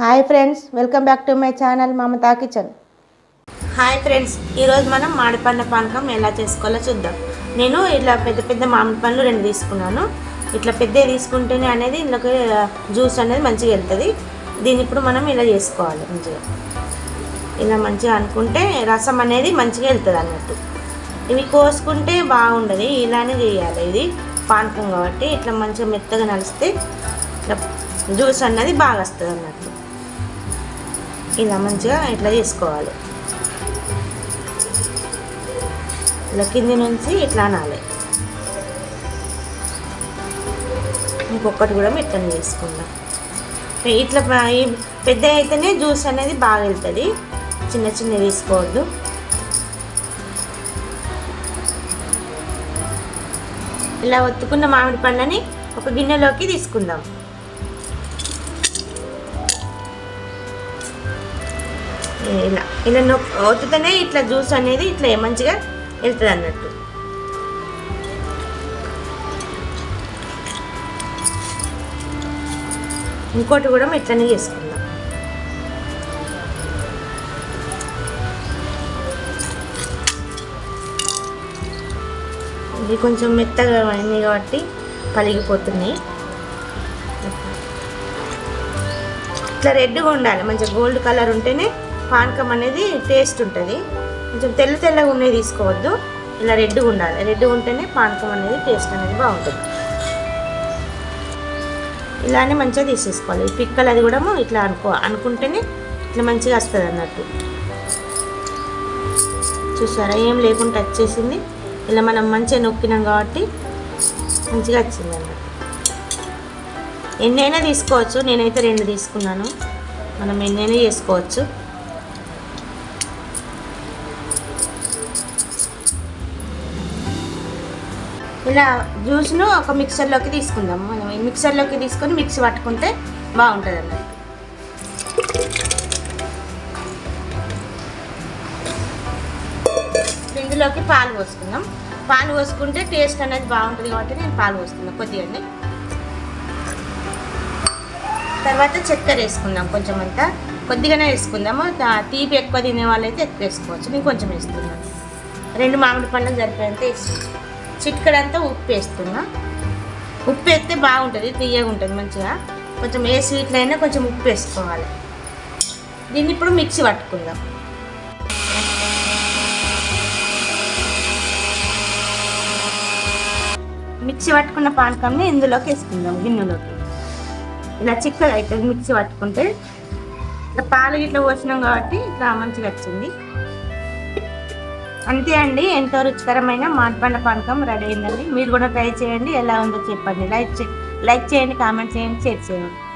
Hi friends welcome back to my channel Mamata kitchen. Hi friends ఈరోజు మనం మామిడి పండ్ల పానకం ఎలా చేసుకోవాలో చూద్దాం. నేను ఇట్లా పెద్ద పెద్ద మామిడి పండ్లు రెండు తీసుకున్నాను. ఇట్లా పెద్దవి తీసుకుంటేనే అనేది ఇందులోకి జ్యూస్ అనేది మంచిగా వెళ్తుంది. దీన్ని ఇప్పుడు మనం ఇలా చేసుకోవాలి మంచిగా. ఇలా మంచిగా అనుకుంటే రసం అనేది మంచిగా వెళ్తుంది అన్నట్టు. ఇవి కోసుకుంటే బాగుండదు ఇలానే చేయాలి ఇది పానకం కాబట్టి. ఇట్లా మంచిగా మెత్తగా నలిస్తే ఇట్లా జ్యూస్ అన్నది బాగా వస్తుంది అన్నట్టు ఇలా మంచిగా ఇట్లా చేసుకోవాలి. ఇలా కింది నుంచి ఇట్లా అనాలి. ఇంకొకటి కూడా ఇట్లా చేసుకుందాం. ఇట్లా పెద్ద అయితేనే జ్యూస్ అనేది బాగా వెళ్తుంది. చిన్న చిన్న తీసుకోవద్దు. ఇలా ఒత్తుకున్న మామిడి పండుని ఒక గిన్నెలోకి తీసుకుందాం. ఇలా. ఇలా నొక్ ఒత్తుతేనే ఇట్లా జ్యూస్ అనేది ఇట్లా మంచిగా వెళ్తుంది అన్నట్టు. ఇంకోటి కూడా ఇట్లనే చేసుకుందాం. ఇది కొంచెం మెత్తగా అయింది కాబట్టి పలిగిపోతున్నాయి. ఇట్లా రెడ్గా ఉండాలి. మంచిగా గోల్డ్ కలర్ ఉంటేనే పానకం అనేది టేస్ట్ ఉంటుంది. కొంచెం తెల్ల తెల్లగా ఉన్నవి తీసుకోవద్దు. ఇలా రెడ్గా ఉండాలి. రెడ్గా ఉంటేనే పానకం అనేది టేస్ట్ అనేది బాగుంటుంది. ఇలానే మంచిగా తీసేసుకోవాలి. పిక్కలు అది కూడా ఇట్లా అనుకో అనుకుంటేనే ఇట్లా మంచిగా వస్తుంది అన్నట్టు. చూసారా? ఏం లేకుండా వచ్చేసింది. ఇలా మనం మంచిగా నొక్కినాం కాబట్టి మంచిగా వచ్చింది అన్నట్టు. ఎన్నైనా తీసుకోవచ్చు. నేనైతే రెండు తీసుకున్నాను. మనం ఎన్నైనా చేసుకోవచ్చు. ఇలా జ్యూస్ను ఒక మిక్సర్లోకి తీసుకుందాం మనం ఈ మిక్సర్లోకి తీసుకొని మిక్సీ పట్టుకుంటే బాగుంటుంది అన్నట్టు ఇందులోకి పాలు పోసుకుందాం. పాలు పోసుకుంటే టేస్ట్ అనేది బాగుంటుంది కాబట్టి నేను పాలు పోసుకున్నాను కొద్దిగా తర్వాత చక్కెర వేసుకుందాం కొంచెం అంతా. కొద్దిగానే వేసుకుందాము. తీపి ఎక్కువ తినే వాళ్ళైతే ఎక్కువ వేసుకోవచ్చు. నేను కొంచెం వేస్తున్నాను రెండు మామిడి పండ్లు సరిపోయేంత వేసుకుందాం చిటికడంతా ఉప్పు వేస్తున్నా ఉప్పు వేస్తే బాగుంటుంది తీయగా ఉంటుంది మంచిగా. కొంచెం ఏ స్వీట్లైనా కొంచెం ఉప్పు వేసుకోవాలి దీన్ని ఇప్పుడు మిక్సీ పట్టుకుందాం. మిక్సీ పట్టుకున్న పానకంని ఇందులోకి వేసుకుందాం గిన్నెలోకి. ఇలా చిక్కగా అవుతుంది మిక్సీ పట్టుకుంటే. ఇట్లా పాలు ఇట్లా పోసినాం కాబట్టి ఇట్లా మంచిగా వచ్చింది. అంతే అండి. ఎంతో రుచికరమైన మాట్పండ పానకం రెడీ అయిందండి. మీరు కూడా ట్రై చేయండి. ఎలా ఉందో చెప్పండి. లైక్ లైక్ చేయండి కామెంట్ చేయండి షేర్ చేయండి.